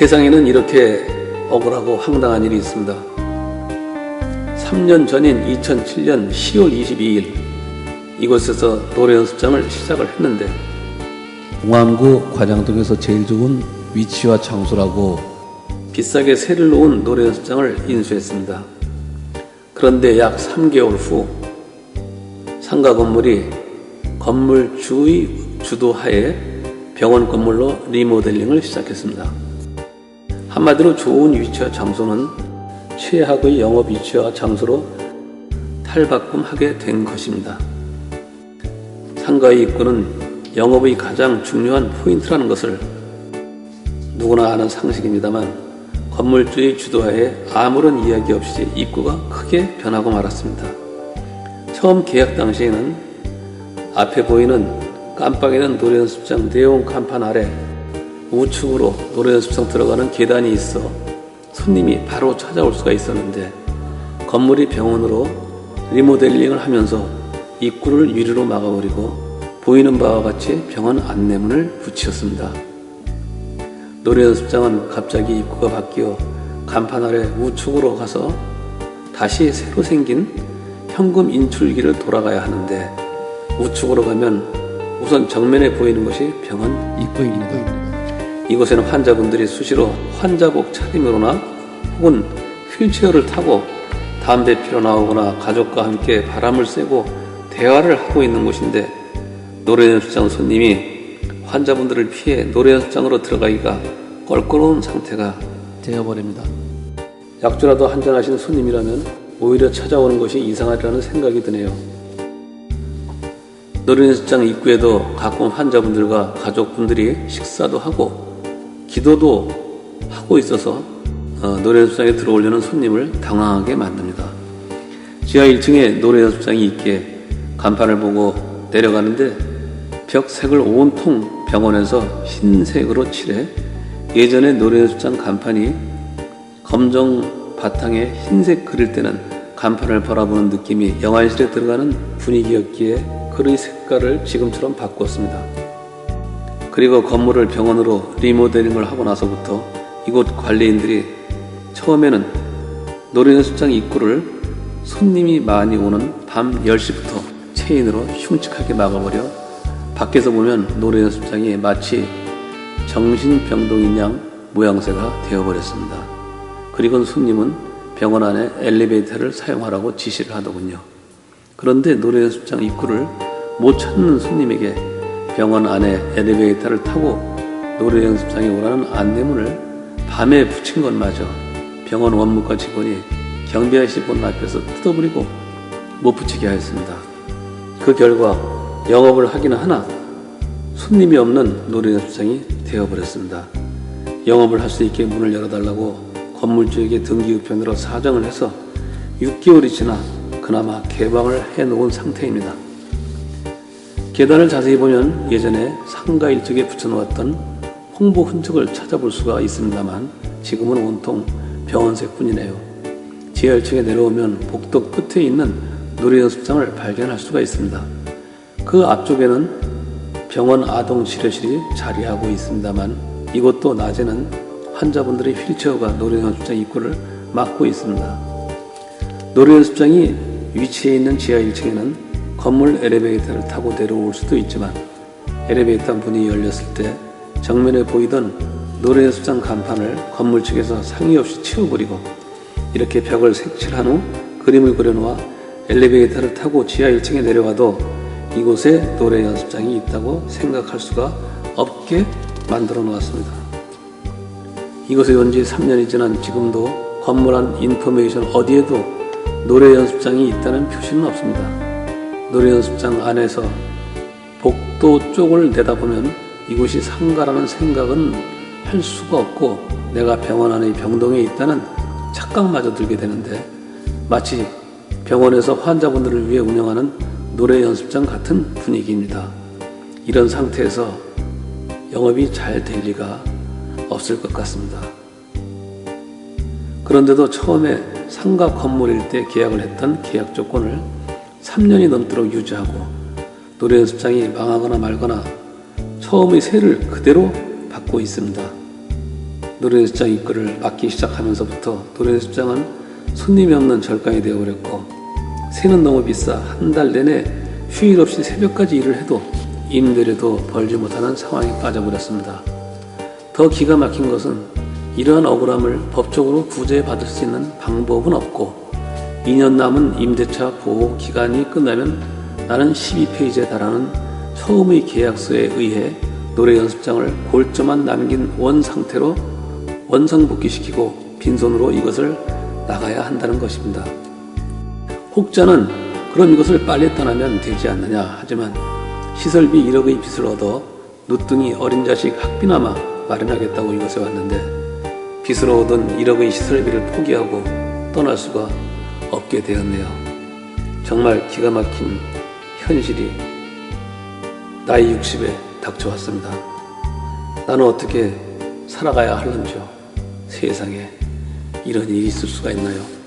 세상에는 이렇게 억울하고 황당한 일이 있습니다. 3년 전인 2007년 10월 22일 이곳에서 노래 연습장을 시작을 했는데 공암구 과장동에서 제일 좋은 위치와 장소라고 비싸게 세를 놓은 노래 연습장을 인수했습니다. 그런데 약 3개월 후 상가 건물이 건물 주의 주도하에 병원 건물로 리모델링을 시작했습니다. 한마디로 좋은 위치와 장소는 최악의 영업 위치와 장소로 탈바꿈하게 된 것입니다. 상가의 입구는 영업의 가장 중요한 포인트라는 것을 누구나 아는 상식입니다만 건물주의 주도하에 아무런 이야기 없이 입구가 크게 변하고 말았습니다. 처음 계약 당시에는 앞에 보이는 깜빡이는 노래연습장 내용 간판 아래 우측으로 노래 연습장 들어가는 계단이 있어 손님이 바로 찾아올 수가 있었는데 건물이 병원으로 리모델링을 하면서 입구를 유리로 막아버리고 보이는 바와 같이 병원 안내문을 붙였습니다. 노래 연습장은 갑자기 입구가 바뀌어 간판 아래 우측으로 가서 다시 새로 생긴 현금 인출기를 돌아가야 하는데 우측으로 가면 우선 정면에 보이는 것이 병원 입구입니다. 이곳에는 환자분들이 수시로 환자복 차림으로나 혹은 휠체어를 타고 담배 피러 나오거나 가족과 함께 바람을 쐬고 대화를 하고 있는 곳인데 노래 연습장 손님이 환자분들을 피해 노래 연습장으로 들어가기가 껄끄러운 상태가 되어버립니다. 약주라도 한잔하신 손님이라면 오히려 찾아오는 것이 이상하리라는 생각이 드네요. 노래 연습장 입구에도 가끔 환자분들과 가족분들이 식사도 하고 기도도 하고 있어서 어, 노래 연습장에 들어오려는 손님을 당황하게 만듭니다. 지하 1층에 노래 연습장이 있기에 간판을 보고 내려가는데 벽색을 온통 병원에서 흰색으로 칠해 예전에 노래 연습장 간판이 검정 바탕에 흰색 그릴 때는 간판을 바라보는 느낌이 영화실에 들어가는 분위기였기에 글의 색깔을 지금처럼 바꿨습니다. 그리고 건물을 병원으로 리모델링을 하고 나서부터 이곳 관리인들이 처음에는 노래연습장 입구를 손님이 많이 오는 밤 10시부터 체인으로 흉측하게 막아버려 밖에서 보면 노래연습장이 마치 정신병동인 양 모양새가 되어버렸습니다. 그리고 손님은 병원 안에 엘리베이터를 사용하라고 지시를 하더군요. 그런데 노래연습장 입구를 못 찾는 손님에게 병원 안에 엘리베이터를 타고 노래 연습장에 오라는 안내문을 밤에 붙인 것마저 병원 원무과 직원이 경비아씨 본 앞에서 뜯어버리고 못 붙이게 하였습니다. 그 결과 영업을 하기는 하나 손님이 없는 노래 연습장이 되어버렸습니다. 영업을 할 수 있게 문을 열어달라고 건물주에게 등기우편으로 사정을 해서 6개월이 지나 그나마 개방을 해놓은 상태입니다. 계단을 자세히 보면 예전에 상가 일쪽에 붙여놓았던 홍보 흔적을 찾아볼 수가 있습니다만 지금은 온통 병원색뿐이네요. 지하 1층에 내려오면 복도 끝에 있는 노래연습장을 발견할 수가 있습니다. 그 앞쪽에는 병원 아동 치료실이 자리하고 있습니다만 이곳도 낮에는 환자분들의 휠체어가 노래연습장 입구를 막고 있습니다. 노래연습장이 위치해 있는 지하 1층에는 건물 엘리베이터를 타고 내려올 수도 있지만 엘리베이터 문이 열렸을 때 정면에 보이던 노래연습장 간판을 건물 측에서 상의 없이 치워버리고 이렇게 벽을 색칠한 후 그림을 그려놓아 엘리베이터를 타고 지하 1층에 내려가도 이곳에 노래 연습장이 있다고 생각할 수가 없게 만들어 놓았습니다. 이곳에 온 지 3년이 지난 지금도 건물 안 인포메이션 어디에도 노래 연습장이 있다는 표시는 없습니다. 노래 연습장 안에서 복도 쪽을 내다보면 이곳이 상가라는 생각은 할 수가 없고 내가 병원 안의 병동에 있다는 착각마저 들게 되는데 마치 병원에서 환자분들을 위해 운영하는 노래 연습장 같은 분위기입니다. 이런 상태에서 영업이 잘 될 리가 없을 것 같습니다. 그런데도 처음에 상가 건물일 때 계약을 했던 계약 조건을 3년이 넘도록 유지하고 노래 연습장이 망하거나 말거나 처음의 세를 그대로 받고 있습니다. 노래 연습장 입구를 막기 시작하면서부터 노래 연습장은 손님이 없는 절간이 되어버렸고 새는 너무 비싸 한 달 내내 휴일 없이 새벽까지 일을 해도 임대료도 벌지 못하는 상황에 빠져버렸습니다. 더 기가 막힌 것은 이러한 억울함을 법적으로 구제받을 수 있는 방법은 없고 2년 남은 임대차 보호 기간이 끝나면 나는 12페이지에 달하는 처음의 계약서에 의해 노래 연습장을 골조만 남긴 원 상태로 원상복귀시키고 빈손으로 이것을 나가야 한다는 것입니다. 혹자는 그럼 이것을 빨리 떠나면 되지 않느냐 하지만 시설비 1억의 빚을 얻어 누뚱이 어린 자식 학비나마 마련하겠다고 이곳에 왔는데 빚으로 얻은 1억의 시설비를 포기하고 떠날 수가 없게 되었네요. 정말 기가 막힌 현실이 나이 60에 닥쳐왔습니다. 나는 어떻게 살아가야 하는지요? 세상에 이런 일이 있을 수가 있나요?